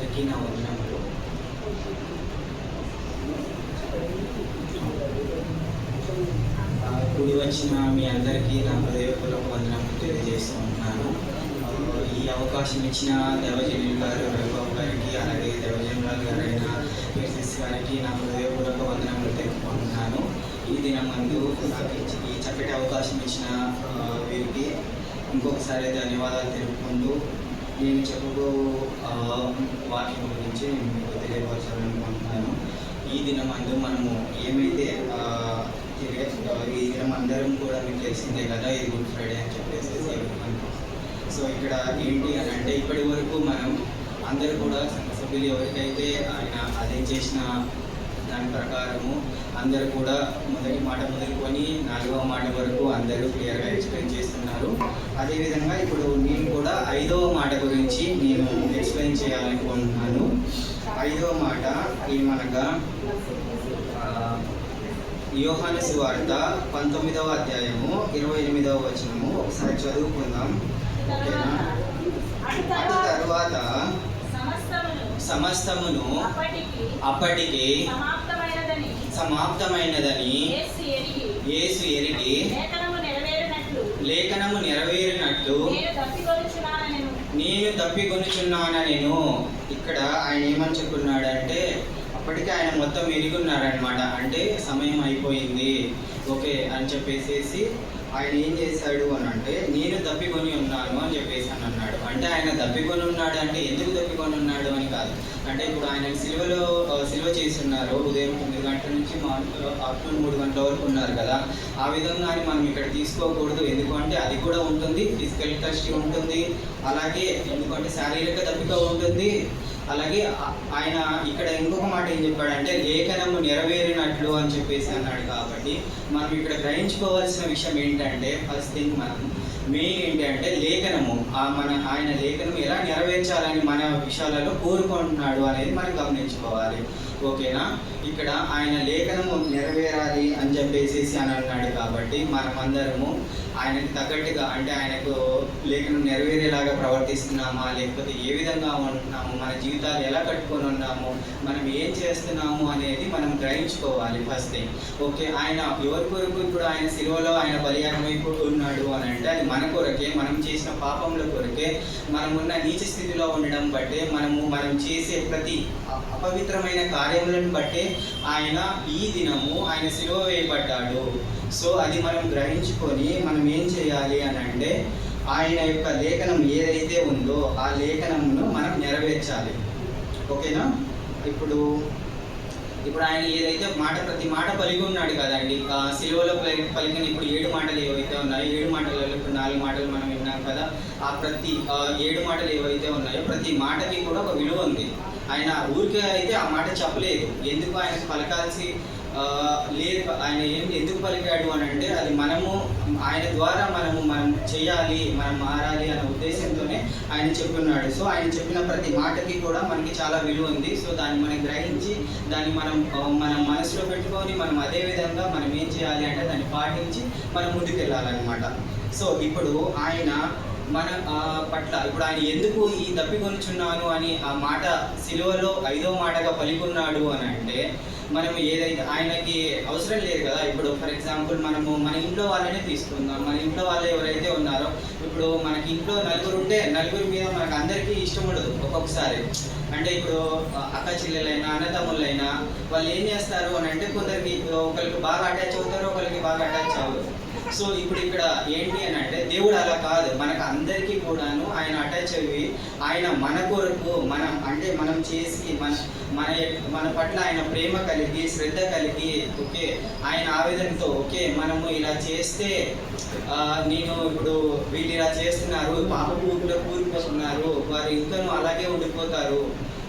అందరికీ నా వందనములు. కూడి వచ్చిన మీ అందరికీ నా హృదయపూర్వక వందనములు తెలియజేస్తూ ఉన్నాను. ఈ అవకాశం ఇచ్చిన దేవజనులు గారు రఘుబాబు గారికి అలాగే దేవజనులు గారైన బిజినెస్ గారికి నా హృదయపూర్వక వందనములు తెలుపుకుంటున్నాను. ఈ ముందు నాకు ఈ చక్కటి అవకాశం ఇచ్చిన వీరికి ఇంకొకసారి ధన్యవాదాలు తెలుపుకుంటూ నేను చెప్పబో వాక్యం గురించి నేను మీకు తెలియపరచాలనుకుంటున్నాను. ఈ అందు మనము ఏమైతే తిరిగే ఈ దినం అందరం కూడా మీకు తెలిసిందే కదా ఇది గుడ్ ఫ్రైడే అని చెప్పేసి సో ఇక్కడ ఏంటి అని అంటే ఇప్పటి వరకు మనం అందరూ కూడా సంఘ సభ్యులు ఎవరికైతే ఆయన అదే చేసిన దాని ప్రకారము అందరూ కూడా మొదటి మాట మొదలుకొని నాలుగవ మాట వరకు అందరూ క్లియర్గా ఎక్స్ప్లెయిన్ చేస్తున్నారు. అదేవిధంగా ఇప్పుడు నేను కూడా ఐదవ మాట గురించి నేను ఎక్స్ప్లెయిన్ చేయాలనుకుంటున్నాను. ఐదవ మాట ఏమనగా యోహాను సువార్త పంతొమ్మిదవ అధ్యాయము ఇరవై ఎనిమిదవ వచనము. ఒకసారి చదువుకుందాం. ఓకేనా? అటు తర్వాత సమస్తమును అప్పటికి సమాప్తమైనదని యేసు ఎరిగి లేఖనము నెరవేరినట్లు నేను తప్పికొనుచున్నానెను నేను తప్పికొనుచున్నాను నేను ఇక్కడ ఆయన ఏమని చెప్పున్నాడంటే అప్పటికే ఆయన మొత్తం ఎరుగున్నారనమాట అంటే సమయం అయిపోయింది. ఓకే అని చెప్పేసేసి ఆయన ఏం చేశాడు అని అంటే నేను తప్పికొని ఉన్నాను అని చెప్పేసి అంటే ఆయన తప్పికొని ఉన్నాడు అంటే ఎందుకు తప్పికొని ఉన్నాడు అని కాదు. అంటే ఇప్పుడు ఆయన సిల్వలో సిల్వ చేస్తున్నారు. ఉదయం తొమ్మిది గంటల నుంచి మా ఆఫ్టర్నూన్ మూడు గంటల వరకు ఉన్నారు కదా. ఆ విధంగా అని మనం ఇక్కడ తీసుకోకూడదు. ఎందుకంటే అది కూడా ఉంటుంది. ఫిజికల్ టెస్ట్ ఉంటుంది. అలాగే ఎందుకంటే శారీరక తప్పిక ఉంటుంది. అలాగే ఆయన ఇక్కడ ఇంకొక మాట ఏం చెప్పాడంటే లేఖనము నెరవేరినట్లు అని చెప్పేసి అన్నాడు కాబట్టి మనం ఇక్కడ గ్రహించుకోవాల్సిన విషయం ఏంటంటే ఫస్ట్ థింగ్ మనం మెయిన్ ఏంటి అంటే లేఖనము. ఆ మన ఆయన లేఖనం ఎలా నెరవేర్చాలని మన విషయాలలో కోరుకుంటున్నాడు అనేది మనం గమనించుకోవాలి. ఓకేనా? ఇక్కడ ఆయన లేఖనము నెరవేరాలి అని చెప్పేసి అని అన్నాడు కాబట్టి మనమందరము ఆయనకి తగ్గట్టుగా అంటే ఆయనకు లేఖను నెరవేరేలాగా ప్రవర్తిస్తున్నామా? లేకపోతే ఏ విధంగా ఉంటున్నాము? మన జీవితాలు ఎలా కట్టుకొని ఉన్నాము? మనం ఏం చేస్తున్నాము అనేది మనం గ్రహించుకోవాలి ఫస్ట్ థింగ్ ఓకే ఆయన ఎవరి కొరకు ఇప్పుడు ఆయన సిలువలో ఆయన బలియాగం ఉన్నాడు అని అంటే అది మన కొరకే మనం చేసిన పాపముల కొరకే మనం ఉన్న నీచ స్థితిలో ఉండడం బట్టే మనము మనం చేసే ప్రతి అపవిత్రమైన కార్యములను బట్టే ఆయన ఈ దినము ఆయన సిలువ వేయబడ్డాడు. సో అది మనం గ్రహించుకొని మనం ఏం చేయాలి అని అంటే ఆయన యొక్క లేఖనం ఏదైతే ఉందో ఆ లేఖనమును మనం నెరవేర్చాలి. ఓకేనా? ఇప్పుడు ఇప్పుడు ఆయన ఏదైతే మాట ప్రతి మాట పలిగి ఉన్నాడు కదండి. సిలువలో పలికిన ఇప్పుడు ఏడు మాటలు ఏవైతే ఉన్నాయో ఏడు మాటలలో ఇప్పుడు నాలుగు మాటలు మనం విన్నాం కదా ఆ ప్రతి ఏడు మాటలు ఏవైతే ఉన్నాయో ప్రతి మాటకి కూడా ఒక విలువ ఉంది. ఆయన ఊరికే అయితే ఆ మాట చెప్పలేదు. ఎందుకు ఆయన పలకాల్సి లేదు ఆయన ఏం ఎందుకు పలికాడు అని అంటే అది మనము ఆయన ద్వారా మనము మనం చేయాలి మనం మారాలి అనే ఉద్దేశంతోనే ఆయన చెప్పున్నాడు సో ఆయన చెప్పిన ప్రతి మాటకి కూడా మనకి చాలా విలువ ఉంది. సో దాన్ని మనం గ్రహించి దాన్ని మనం మన మనసులో పెట్టుకొని మనం అదే విధంగా మనం ఏం చేయాలి అంటే దాన్ని పాటించి మనం ముందుకెళ్ళాలన్నమాట. సో ఇప్పుడు ఆయన మన పట్ల ఇప్పుడు ఆయన ఎందుకు ఈ తప్పికొనుచున్నాను అని ఆ మాట సిలువలో ఐదో మాటగా పలికున్నాడు అని అంటే మనము ఏదైతే ఆయనకి అవసరం లేదు కదా ఇప్పుడు ఫర్ ఎగ్జాంపుల్ మనము మన ఇంట్లో వాళ్ళనే తీసుకుందాం. మన ఇంట్లో వాళ్ళు ఎవరైతే ఉన్నారో ఇప్పుడు మనకి ఇంట్లో నలుగురు ఉంటే నలుగురి మీద మనకు అందరికీ ఇష్టం ఉండదు ఒక్కొక్కసారి. అంటే ఇప్పుడు అక్క చెల్లెలైనా అన్నదమ్ములైనా వాళ్ళు ఏం చేస్తారు అని అంటే కొందరికి ఒకరికి బాగా అటాచ్ అవుతారు ఒకరికి బాగా అటాచ్ అవ్వరు. సో ఇప్పుడు ఇక్కడ ఏంటి అని అంటే దేవుడు అలా కాదు. మనకు అందరికీ కూడాను ఆయన అటాచ్ అయ్యి ఆయన మన కొరకు మనం అంటే మనం చేసి మన మన మన పట్ల ఆయన ప్రేమ కలిగి శ్రద్ధ కలిగి ఓకే ఆయన ఆవేదనతో ఓకే మనము ఇలా చేస్తే నేను ఇప్పుడు వీళ్ళు ఇలా చేస్తున్నారు పాప ఊపిలో కూలిపోతున్నారు వారు ఇంకను అలాగే ఉండిపోతారు.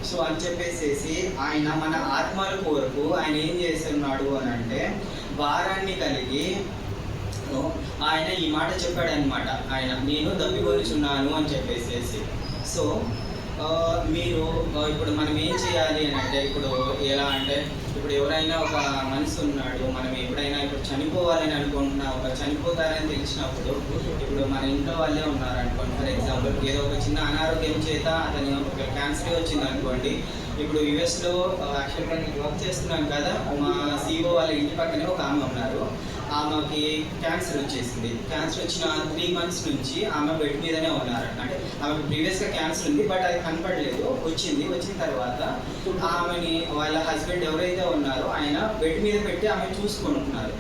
సో అని చెప్పేసేసి ఆయన మన ఆత్మల కొరకు ఆయన ఏం చేస్తున్నాడు అని అంటే భారాన్ని కలిగి ఆయన ఈ మాట చెప్పాడనమాట ఆయన నేను దప్పికొనిచున్నాను అని చెప్పేసేసి. సో మీరు ఇప్పుడు మనం ఏం చేయాలి అని అంటే ఇప్పుడు ఎలా అంటే ఇప్పుడు ఎవరైనా ఒక మనిషి ఉన్నాడు మనం ఎప్పుడైనా ఇప్పుడు చనిపోవాలని అనుకుంటున్నా ఒక చనిపోతారని తెలిసినప్పుడు ఇప్పుడు మన ఇంట్లో వాళ్ళే ఉన్నారు అనుకోండి ఫర్ ఎగ్జాంపుల్ ఏదో ఒక చిన్న అనారోగ్యం చేత అతని ఒక క్యాన్సర్ వచ్చింది అనుకోండి ఇప్పుడు యుఎస్లో యాక్చువల్గా నేను వర్క్ చేస్తున్నాను కదా మా సిఓ వాళ్ళ ఇంటి పక్కనే ఒక ఆమె ఉన్నారు. ఆమెకి క్యాన్సర్ వచ్చేసింది. క్యాన్సర్ వచ్చిన త్రీ మంత్స్ నుంచి ఆమె బెడ్ మీదనే ఉన్నారు అంటే ఆమెకు ప్రీవియస్గా క్యాన్సర్ ఉంది బట్ అది కనపడలేదు. వచ్చింది వచ్చిన తర్వాత ఆమెని వాళ్ళ హస్బెండ్ ఎవరైతే ఉన్నారో ఆయన బెడ్ మీద పెట్టి ఆమె చూసుకుంటున్నారు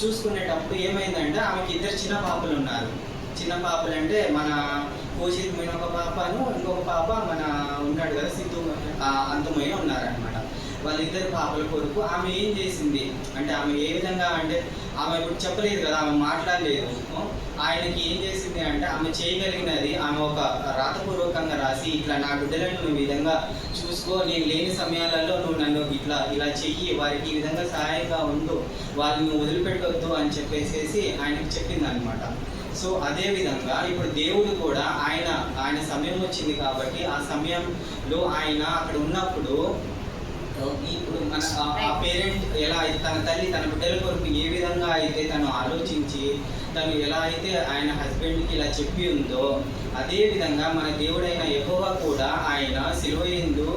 చూసుకునేటప్పుడు ఏమైందంటే ఆమెకి ఇద్దరు చిన్న పాపలు ఉన్నారు. చిన్న పాపలు అంటే మన కోచిత్ ఒక పాపను ఇంకొక పాప మన ఉన్నాడు కదా సిద్ధు అంతమైన ఉన్నారనమాట వాళ్ళిద్దరు పాపల కొరకు ఆమె ఏం చేసింది? అంటే ఆమె ఏ విధంగా అంటే ఆమె ఇప్పుడు చెప్పలేదు కదా ఆమె మాట్లాడలేదు. ఆయనకి ఏం చేసింది అంటే ఆమె చేయగలిగినది ఆమె ఒక రాతపూర్వకంగా రాసి ఇట్లా నా బిడ్డలను నువ్వు ఈ విధంగా చూసుకో నేను లేని సమయాలలో నువ్వు నన్ను ఇట్లా ఇలా చెయ్యి వారికి ఈ విధంగా సహాయంగా ఉండు వాళ్ళని వదిలిపెట్టొద్దు అని చెప్పేసేసి ఆయనకి చెప్పింది అనమాట సో అదే విధంగా ఇప్పుడు దేవుడు కూడా ఆయన ఆయన సమయం వచ్చింది కాబట్టి ఆ సమయంలో ఆయన అక్కడ ఉన్నప్పుడు ఇప్పుడు మన ఆ- పేరెంట్ ఎలా తన తల్లి తన బిడ్డల కొరకు ఏ విధంగా అయితే తను ఆలోచించి తను ఎలా అయితే ఆయన హస్బెండ్కి ఇలా చెప్పి ఉందో అదే విధంగా మన దేవుడైన ఎహోవా కూడా ఆయన సిలువ ఎందు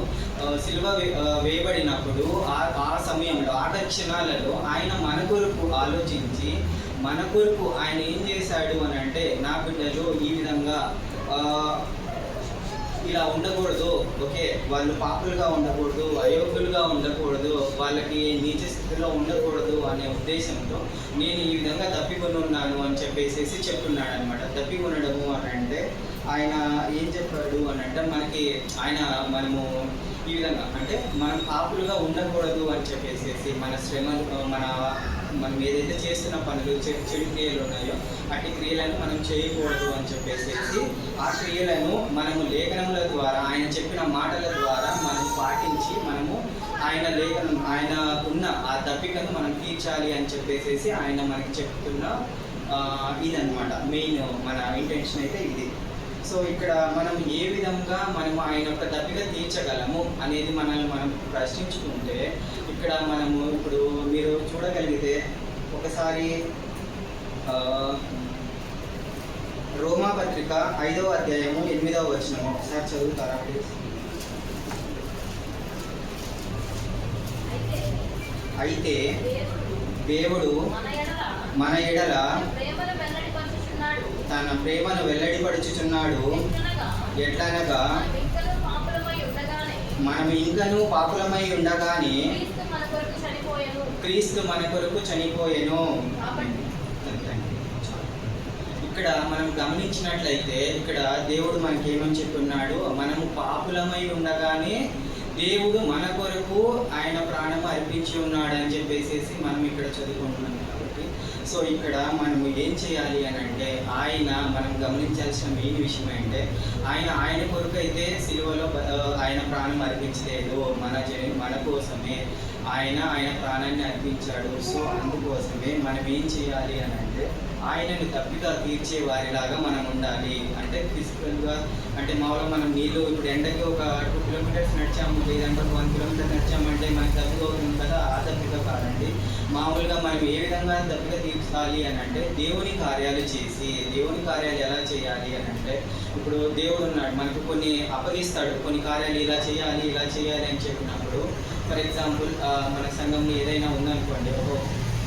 సిలువ వే- వేయబడినప్పుడు ఆ ఆ సమయంలో ఆ క్షణాలలో ఆయన మన కొరకు ఆలోచించి మన కొరకు ఆయన ఏం చేశాడు అని అంటే నా బిడ్డలు ఈ విధంగా ఇలా ఉండకూడదు ఓకే? వాళ్ళు పాపులుగా ఉండకూడదు అయోగ్యులుగా ఉండకూడదు వాళ్ళకి నీచ స్థితిలో ఉండకూడదు అనే ఉద్దేశంతో నేను ఈ విధంగా తప్పికొని ఉన్నాను అని చెప్పేసి చెప్తున్నాడు అనమాట తప్పికొనడము అని అంటే ఆయన ఏం చెప్పాడు అని అంటే మనకి ఆయన మనము ఈ విధంగా అంటే మనం పాపులుగా ఉండకూడదు అని చెప్పేసి మన శ్రమ మన మనం ఏదైతే చేస్తున్న పనులు చెడు చెడు క్రియలు ఉన్నాయో అట్టి క్రియలను మనం చేయకూడదు అని చెప్పేసి ఆ క్రియలను మనము లేఖనముల ద్వారా ఆయన చెప్పిన మాటల ద్వారా మనం పాటించి మనము ఆయన లేఖనం ఆయన ఉన్న ఆ తప్పికను మనం తీర్చాలి అని చెప్పేసి ఆయన మనకి చెప్తున్న ఆ, ఇదన్నమాట. మెయిన్ మన ఇంటెన్షన్ అయితే ఇది. సో ఇక్కడ మనం ఏ విధంగా మనం ఆయన యొక్క దప్పిక తీర్చగలము అనేది మనల్ని మనం ప్రశ్నించుకుంటే ఇక్కడ మనము ఇప్పుడు మీరు చూడగలిగితే ఒకసారి రోమా పత్రిక ఐదవ అధ్యాయము ఎనిమిదవ వచనము. ఒకసారి చదువుతారా ప్లీజ్ అయితే దేవుడు మన ఎడల ప్రేమను తన ప్రేమను వెల్లడిపడుచుచున్నాడు ఎట్లనగా ఎట్లనగా మనం ఇంకనూ పాపులమై ఉండగానే మనం ఇంకనూ పాపులమై ఉండగానే క్రీస్తు మన కొరకు చనిపోయెను. ఇక్కడ మనం గమనించినట్లయితే ఇక్కడ దేవుడు మనకి ఏమని చెప్పున్నాడు మనము పాపులమై ఉండగానే దేవుడు మన కొరకు ఆయన ప్రాణం అర్పించి ఉన్నాడు అని చెప్పేసి మనం ఇక్కడ చదువుకుంటున్నాం కాబట్టి. సో ఇక్కడ మనము ఏం చేయాలి అని అంటే ఆయన మనం గమనించాల్సిన మెయిన్ విషయం ఏంటంటే ఆయన ఆయన కొరకు అయితే సిలువలో ఆయన ప్రాణం అర్పించలేదు మన జన మన కోసమే. ఆయన ఆయన ప్రాణాన్ని అర్పించాడు. సో అందుకోసమే మనం ఏం చేయాలి అని అంటే ఆయనను తప్పిగా తీర్చే వారిలాగా మనం ఉండాలి. అంటే ఫిజికల్గా అంటే మామూలుగా మనం నీళ్ళు ఇప్పుడు ఎండకి ఒక టూ కిలోమీటర్స్ నడిచాము లేదంటే ఒక వన్ కిలోమీటర్ నడిచామంటే మనకి తప్పిగా అవుతుంది కదా ఆ తప్పిక కాదండి. మామూలుగా మనం ఏ విధంగా తప్పిక తీర్చాలి అని అంటే దేవుని కార్యాలు చేసి దేవుని కార్యాలు ఎలా చేయాలి అని అంటే ఇప్పుడు దేవుడు ఉన్నాడు మనకు కొన్ని అప్పగిస్తాడు కొన్ని కార్యాలు ఇలా చేయాలి ఇలా చేయాలి అని చెప్పినప్పుడు ఫర్ ఎగ్జాంపుల్ మన సంఘంలో ఏదైనా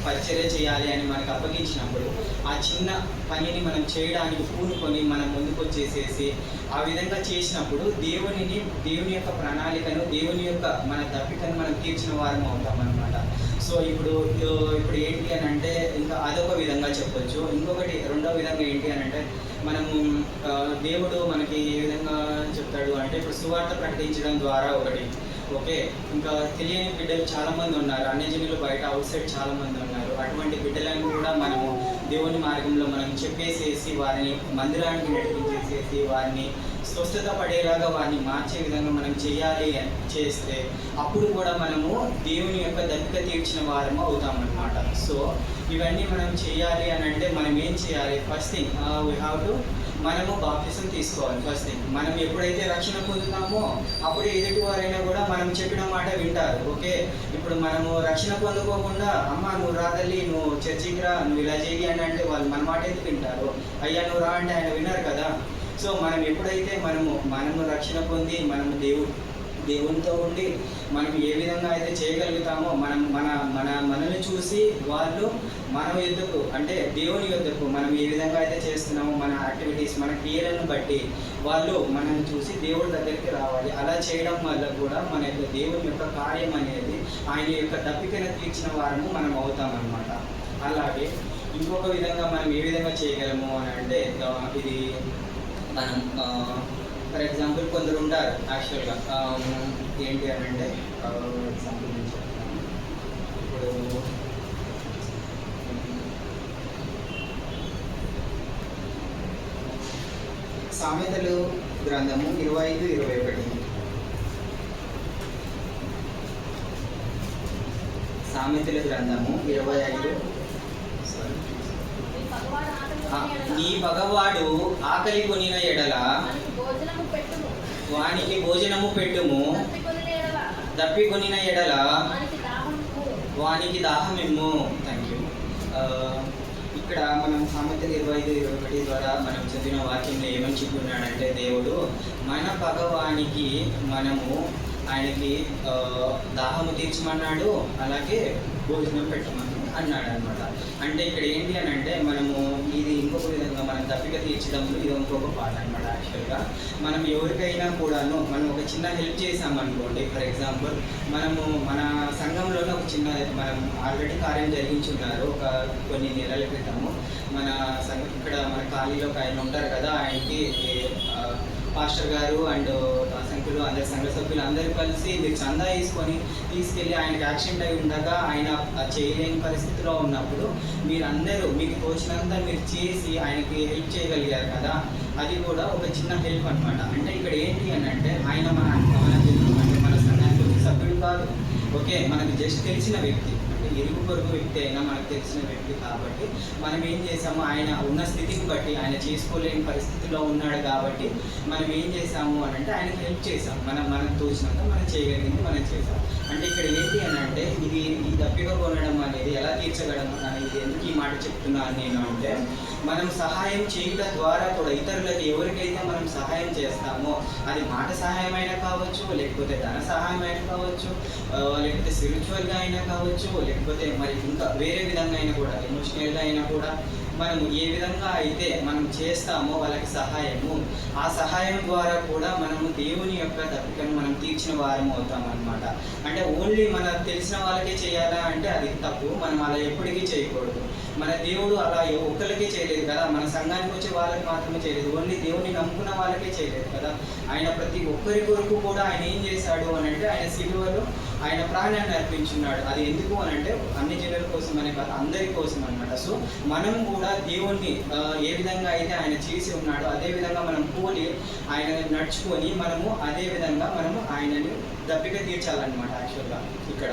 పరిచర్య చేయాలి అని మనకు అప్పగించినప్పుడు ఆ చిన్న పనిని మనం చేయడానికి పూనుకొని మనం ముందుకు వచ్చేసేసి ఆ విధంగా చేసినప్పుడు దేవునిని దేవుని యొక్క ప్రణాళికను దేవుని యొక్క మన తప్పికను మనం తీర్చిన వారం అవుతాం అనమాట సో ఇప్పుడు ఇప్పుడు ఏంటి అని అంటే ఇంకా అదొక విధంగా చెప్పొచ్చు. ఇంకొకటి రెండో విధంగా ఏంటి అని అంటే మనము దేవుడు మనకి ఏ విధంగా చెప్తాడు అంటే ఇప్పుడు సువార్త ప్రకటించడం ద్వారా ఒకటి ఓకే. ఇంకా తెలియని బిడ్డలు చాలా మంది ఉన్నారు. అన్ని జనులు బయట అవుట్ సైడ్ చాలా మంది ఉన్నారు. అటువంటి బిడ్డలను కూడా మనము దేవుని మార్గంలో మనం చెప్పేసేసి వారిని మందిరానికి నడిపించేసేసి వారిని స్వస్థత పడేలాగా వారిని మార్చే విధంగా మనం చేయాలి అని చేస్తే అప్పుడు కూడా మనము దేవుని యొక్క దత్తిక తీర్చిన వారము అవుతామన్నమాట సో ఇవన్నీ మనం చేయాలి అని అంటే మనం ఏం చేయాలి? First thing we have to మనము బాప్తిసం తీసుకోవాలి ఫస్ట్ థింగ్ మనం ఎప్పుడైతే రక్షణ పొందుతామో అప్పుడు ఎదుటి వారైనా కూడా మనం చెప్పిన మాట వింటారు. ఓకే? ఇప్పుడు మనము రక్షణ పొందుకోకుండా అమ్మ నువ్వు రా తల్లి నువ్వు చర్చికి రా నువ్వు ఇలా చేయి అని అంటే వాళ్ళు మన మాట ఎందుకు వింటారు? అయ్యా నువ్వు రా అంటే ఆయన విన్నారు కదా? సో మనం ఎప్పుడైతే మనము మనము రక్షణ పొంది మనము దేవుడు దేవునితో ఉండి మనం ఏ విధంగా అయితే చేయగలుగుతామో మనం మన మన మనల్ని చూసి వాళ్ళు మన యుద్ధకు అంటే దేవుని యుద్ధకు మనం ఏ విధంగా అయితే చేస్తున్నామో మన యాక్టివిటీస్ మన క్రియలను బట్టి వాళ్ళు మనల్ని చూసి దేవుడి దగ్గరికి రావాలి. అలా చేయడం వల్ల కూడా మన యొక్క దేవుని యొక్క కార్యం అనేది ఆయన యొక్క తప్పికను తీర్చిన వారము మనం అవుతామన్నమాట అలాగే ఇంకొక విధంగా మనం ఏ విధంగా చేయగలము అని అంటే ఇది మనం ఫర్ ఎగ్జాంపుల్ కొందరు ఉంటారు యాక్చువల్గా ఏంటి అని అంటే ఎగ్జాంపుల్ నేను చెప్తాను. ఇప్పుడు సామెతలు గ్రంథము ఇరవై ఐదు ఇరవై ఒకటి. సామెతల గ్రంథము ఇరవై ఐదు. నీ పగవాడు ఆకలి కొనిన ఎడల వానికి భోజనము పెట్టుము. తప్పికొని ఎడల దప్పి కొనిన ఎడల వానికి దాహమిమ్ము. థ్యాంక్ యూ ఇక్కడ మనం సామెతలు ఇరవై ఐదు ఇరవై ఒకటి ద్వారా మనం చదివిన వాక్యంలో ఏమని చెప్పున్నాడంటే దేవుడు మన పగవానికి మనము ఆయనకి దాహము తీర్చమన్నాడు అలాగే భోజనం పెట్టమన్నాడు. అన్నాడు అనమాట అంటే ఇక్కడ ఏంటి అని అంటే మనము ఇది ఇంకొక విధంగా మనం తప్పిక తీర్చడంలో ఇది ఇంకొక పాట అనమాట యాక్చువల్గా మనం ఎవరికైనా కూడాను మనం ఒక చిన్న హెల్ప్ చేసామనుకోండి ఫర్ ఎగ్జాంపుల్ మనము మన సంఘంలోనే ఒక చిన్న మనం ఆల్రెడీ కార్యం జరిగించున్నారు ఒక కొన్ని నెలల క్రితము. మన సంఘం ఇక్కడ మన ఖాళీలో ఒక ఆయన ఉంటారు కదా ఆయనకి పాస్టర్ గారు అండ్ సంఖ్యలు అందరి సంఘ సభ్యులు అందరూ కలిసి మీరు చందా వేసుకొని తీసుకెళ్ళి ఆయనకి యాక్సిడెంట్ అయి ఉండగా ఆయన చేయలేని పరిస్థితిలో ఉన్నప్పుడు మీరందరూ మీకు తోచినంత మీరు చేసి ఆయనకి హెల్ప్ చేయగలిగారు కదా? అది కూడా ఒక చిన్న హెల్ప్ అనమాట అంటే ఇక్కడ ఏంటి అని అంటే ఆయన మన మన మన సంఘానికి సభ్యుడు కాదు. ఓకే మనకు జస్ట్ తెలిసిన వ్యక్తి. ఇరుగు పొరుగు వ్యక్తి అయినా మనకు తెలిసిన వ్యక్తి కాబట్టి మనం ఏం చేసాము ఆయన ఉన్న స్థితిని బట్టి ఆయన చేసుకోలేని పరిస్థితిలో ఉన్నాడు కాబట్టి మనం ఏం చేసాము అని అంటే ఆయనకు హెల్ప్ చేసాం మనం మనం తోచినంత మనం చేయగలిగింది మనం చేసాం అంటే ఇక్కడ ఏంటి అని అంటే ఇది ఈ కొనడం అనేది ఎలా తీర్చగలం అనేది ఎందుకు ఈ మాట చెప్తున్నాను నేను అంటే మనం సహాయం చేయడం ద్వారా కూడా ఇతరులకు ఎవరికైతే మనం సహాయం చేస్తామో అది మాట సహాయమైనా కావచ్చు లేకపోతే ధన సహాయం అయినా కావచ్చు లేకపోతే స్పిరిచువల్గా అయినా కావచ్చు లేకపోతే మరి ఇంకా వేరే విధంగా అయినా కూడా ఎమోషనల్గా అయినా కూడా మనం ఏ విధంగా అయితే మనం చేస్తామో వాళ్ళకి సహాయము ఆ సహాయం ద్వారా కూడా మనము దేవుని యొక్క తప్పికను మనం తీర్చిన వారం అవుతాం అనమాట అంటే ఓన్లీ మన తెలిసిన వాళ్ళకే చేయాలా అంటే అది తప్పు. మనం అలా ఎప్పటికీ చేయకూడదు. మన దేవుడు అలా ఒక్కరికే చేయలేదు కదా. మన సంఘానికి వచ్చే వాళ్ళకి మాత్రమే చేయలేదు. ఓన్లీ దేవుని నమ్ముకున్న వాళ్ళకే చేయలేదు కదా. ఆయన ప్రతి ఒక్కరి కొరకు కూడా ఆయన ఏం చేశాడు అని అంటే ఆయన సిలువలో ఆయన ప్రాణాన్ని అర్పించున్నాడు. అది ఎందుకు అని అంటే అన్ని జనుల కోసం అనే కాదు అందరి కోసం అనమాట సో మనం కూడా దేవుణ్ణి ఏ విధంగా అయితే ఆయన చేసి ఉన్నాడో అదే విధంగా మనం పోలి ఆయన నడుచుకొని మనము అదే విధంగా మనము ఆయనని దప్పిక తీర్చాలన్నమాట యాక్చువల్గా ఇక్కడ.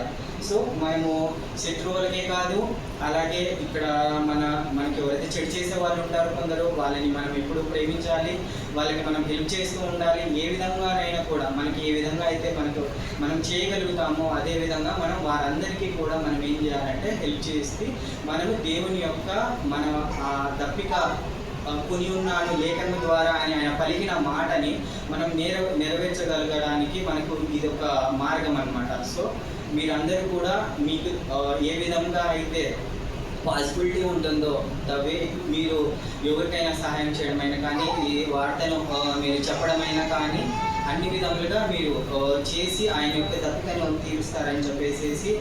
సో మనము శత్రువులకే కాదు అలాగే ఇక్కడ మన మనకి ఎవరైతే చెడు చేసే వాళ్ళు ఉంటారో కొందరు వాళ్ళని మనం ఎప్పుడు ప్రేమించాలి వాళ్ళకి మనం హెల్ప్ చేస్తూ ఉండాలి. ఏ విధంగానైనా కూడా మనకి ఏ విధంగా అయితే మనకు మనం చేయగలుగుతామో అదే విధంగా మనం వారందరికీ కూడా మనం ఏం చేయాలంటే హెల్ప్ చేసి మనము దేవుని యొక్క మన ఆ దప్పిక కొని ఉన్నాను లేఖనం ద్వారా అని ఆయన పలికిన మాటని మనం నెరవేర్చగలగడానికి మనకు ఇది ఒక మార్గం అనమాట సో మీరందరూ కూడా మీకు ఏ విధంగా అయితే పాసిబిలిటీ ఉంటుందో దవే మీరు ఎవరికైనా సహాయం చేయడమైనా కానీ ఈ వార్తను మీరు చెప్పడమైనా కానీ అన్ని విధములుగా మీరు చేసి ఆయన యొక్క తప్పికను తీరుస్తారని చెప్పేసి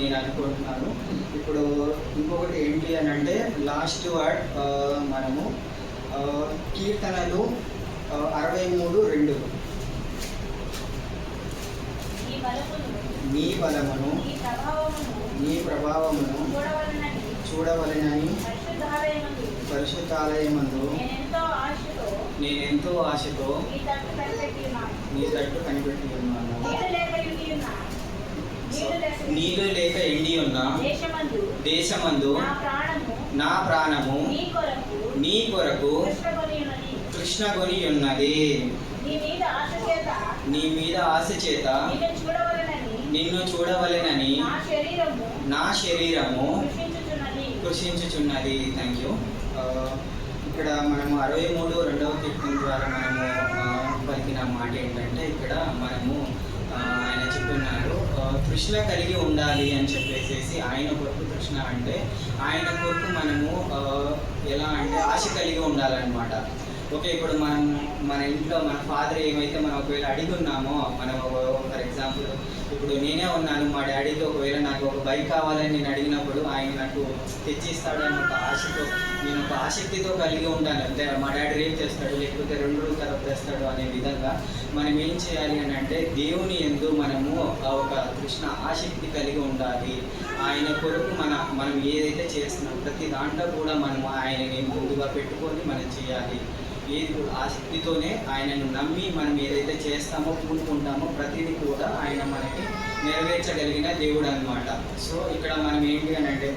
నేను అనుకుంటున్నాను. ఇప్పుడు ఇంకొకటి ఏంటి అని అంటే లాస్ట్ వర్డ్ మనము కీర్తనలు అరవై మూడు రెండు. ఈ నీ బలమును నీ ప్రభావమును చూడవలనని పరిశుద్ధాలయమందు నేనెంతో ఆశతో నీ తట్టు కనిపెట్టి ఉన్నాను నీళ్ళు లేక ఎండి ఉన్న దేశమందు నా ప్రాణము నా కొరకు తృష్ణ కొని ఉన్నది నీ మీద ఆశ చేత. నిన్ను చూడవలనని నా శరీరము కృషించుచున్నది. థ్యాంక్ యూ ఇక్కడ మనము అరవై మూడు రెండవ కీర్తన ద్వారా మనము ఆ, పలికిన మాట ఏంటంటే ఇక్కడ మనము ఆ, ఆయన చెప్తున్నారు ఆ, తృష్ణ కలిగి ఉండాలి అని చెప్పేసి ఆయన కొరకు తృష్ణ అంటే ఆయన కొరకు మనము ఎలా అంటే ఆశ కలిగి ఉండాలన్నమాట. ఓకే ఇప్పుడు మనం మన ఇంట్లో మన ఫాదర్ ఏమైతే మనం ఒకవేళ అడిగి ఉన్నామో మనం ఫర్ ఎగ్జాంపుల్ ఇప్పుడు నేనే ఉన్నాను మా డాడీకి ఒకవేళ నాకు ఒక బైక్ కావాలని నేను అడిగినప్పుడు ఆయన నాకు తెచ్చిస్తాడని ఒక ఆశతో నేను ఒక ఆసక్తితో కలిగి ఉంటాను అంటే మా డాడీ రేపు చేస్తాడు లేకపోతే రెండు రోజుల తర్వాత తెస్తాడు అనే విధంగా మనం ఏం చేయాలి అని అంటే దేవుని ఎందు మనము ఒక కృష్ణ ఆసక్తి కలిగి ఉండాలి. ఆయన కొరకు మన మనం ఏదైతే చేస్తున్నాం ప్రతి దాంట్లో కూడా మనం ఆయనని ముందుగా పెట్టుకొని మనం చేయాలి. ఏది ఆ శక్తితోనే ఆయనను నమ్మి మనం ఏదైతే చేస్తామో పూనుకుంటామో ప్రతిదీ కూడా ఆయన మనకి నెరవేర్చగలిగిన దేవుడు అనమాట సో ఇక్కడ మనం ఏంటి అని అంటే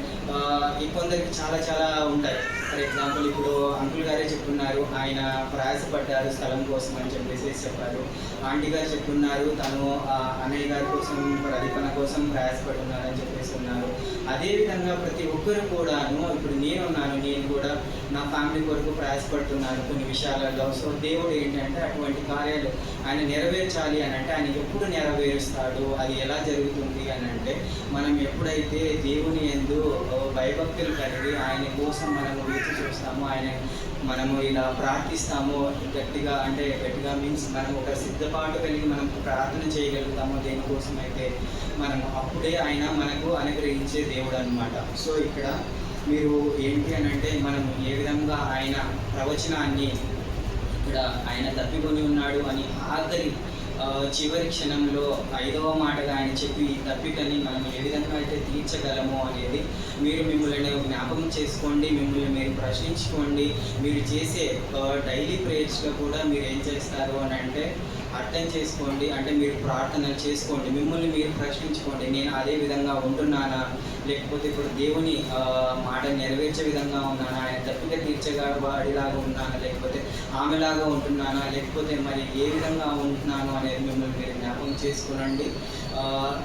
ఈ కొందరికి చాలా చాలా ఉంటాయి. ఫర్ ఎగ్జాంపుల్ ఇప్పుడు అంకుల్ గారే చెప్తున్నారు ఆయన ప్రయాసపడ్డారు స్థలం కోసం అని చెప్పేసి చెప్పారు. ఆంటీ గారు చెప్తున్నారు తను ఆ, అన్నయ్య గారి కోసం ప్రదీపన కోసం ప్రయాసపడున్నారు అని చెప్పేసి ఉన్నారు అదేవిధంగా ప్రతి ఒక్కరు కూడాను ఇప్పుడు నేనున్నాను నేను కూడా నా ఫ్యామిలీ కొరకు ప్రయాసపడుతున్నాను కొన్ని విషయాలలో. సో దేవుడు ఏంటంటే అటువంటి కార్యాలు ఆయన నెరవేర్చాలి అని అంటే ఆయన ఎప్పుడు నెరవేరుస్తాడు? అది ఎలా జరుగుతుంది అని అంటే మనం ఎప్పుడైతే దేవుని ఎందు భయభక్తులు కలిగి ఆయన కోసం మనము వేచి చూస్తామో ఆయన మనము ఇలా ప్రార్థిస్తామో గట్టిగా అంటే గట్టిగా మీన్స్ మనం ఒక సిద్ధపాటు కలిగి మనం ప్రార్థన చేయగలుగుతాము దేనికోసం అయితే మనం అప్పుడే ఆయన మనకు అనుగ్రహించే దేవుడు అనమాట సో ఇక్కడ మీరు ఏంటి అని అంటే మనం ఏ విధంగా ఆయన ప్రవచనాన్ని ఇక్కడ ఆయన తప్పికొని ఉన్నాడు అని ఆఖరి చివరి క్షణంలో ఐదవ మాటగా ఆయన చెప్పి ఈ తప్పికని మనం ఏ విధంగా అయితే తీర్చగలము అనేది మీరు మిమ్మల్ని జ్ఞాపకం చేసుకోండి మిమ్మల్ని మీరు ప్రశ్నించుకోండి. మీరు చేసే డైలీ ప్రేయర్స్లో కూడా మీరు ఏం చేస్తారు అని అంటే అర్థం చేసుకోండి అంటే మీరు ప్రార్థనలు చేసుకోండి. మిమ్మల్ని మీరు ప్రశ్నించుకోండి. నేను అదే విధంగా ఉంటున్నానా? లేకపోతే ఇప్పుడు దేవుని మాట నెరవేర్చే విధంగా ఉన్నానా? ఆయన తప్పిక తీర్చగా వాడిలాగా ఉన్నానా? లేకపోతే ఆమెలాగా ఉంటున్నానా? లేకపోతే మరి ఏ విధంగా ఉంటున్నాను అనేది మిమ్మల్ని మీరు జ్ఞాపకం చేసుకోనండి.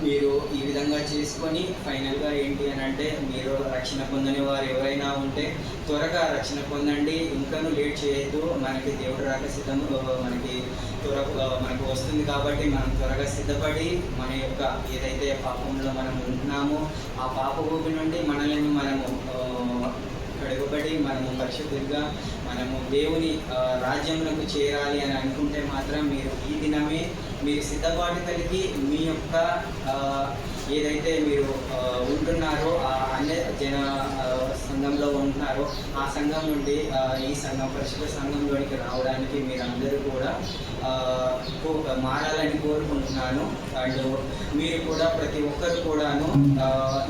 మీరు ఈ విధంగా చేసుకొని ఫైనల్గా ఏంటి అని అంటే మీరు రక్షణ పొందని వారు ఎవరైనా ఉంటే త్వరగా రక్షణ పొందండి. ఇంకనూ లేట్ చేయొద్దు. మనకి దేవుడు రాక సిద్ధం మనకి త్వరగా మనకు వస్తుంది కాబట్టి మనం త్వరగా సిద్ధపడి మన యొక్క ఏదైతే పాపంలో మనం ఉంటున్నామో ఆ పాప ఊపి నుండి మనల్ని మనము కడుగుబడి మనము పరిశుద్ధులుగా మనము దేవుని ఆ, రాజ్యంలోకి చేరాలి అని అనుకుంటే మాత్రం మీరు ఈ దినమే మీరు సిద్ధపాటు కలిగి మీ యొక్క ఏదైతే మీరు ఉంటున్నారో ఆ జన సంఘంలో ఉంటున్నారో ఆ సంఘం నుండి ఈ సంఘం పరిశుభ్ర సంఘంలోనికి రావడానికి మీరందరూ కూడా మారాలని కోరుకుంటున్నాను. అండ్ మీరు కూడా ప్రతి ఒక్కరు కూడాను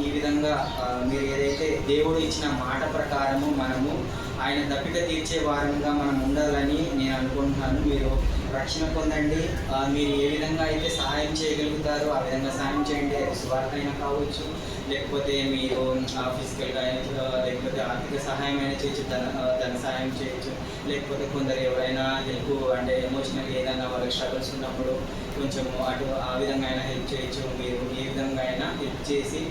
ఈ విధంగా మీరు ఏదైతే దేవుడు ఇచ్చిన మాట ప్రకారము మనము ఆయన దప్పిక తీర్చే వారంగా మనం ఉండాలని నేను అనుకుంటున్నాను. మీరు రక్షణ పొందండి. మీరు ఏ విధంగా అయితే సహాయం చేయగలుగుతారో ఆ విధంగా సహాయం చేయండి. అది స్వార్థ అయినా కావచ్చు. లేకపోతే మీరు ఫిజికల్గా లేకపోతే ఆర్థిక సహాయం అయినా చేయొచ్చు ధన ధన సహాయం చేయొచ్చు. లేకపోతే కొందరు ఎవరైనా హెల్ప్ అంటే ఎమోషనల్ ఏదైనా వాళ్ళకి స్ట్రగుల్స్ ఉన్నప్పుడు కొంచెం అటు ఆ విధంగా అయినా హెల్ప్ చేయొచ్చు. మీరు ఏ విధంగా అయినా హెల్ప్ చేసి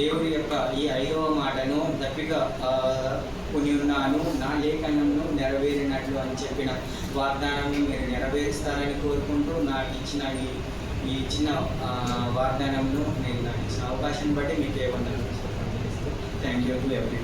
దేవుడి యొక్క ఈ ఐదవ మాటను దప్పిక ఆ, కొని ఉన్నాను నా లేఖనంను నెరవేరినట్లు అని చెప్పిన వాగ్దానాన్ని మీరు నెరవేరుస్తారని కోరుకుంటూ నాకు ఇచ్చిన ఈ ఈ చిన్న వాగ్దానంను నేను నాకు ఇచ్చిన అవకాశం బట్టి మీకు ఏమన్నా థ్యాంక్ యూ టు ఎవ్రీ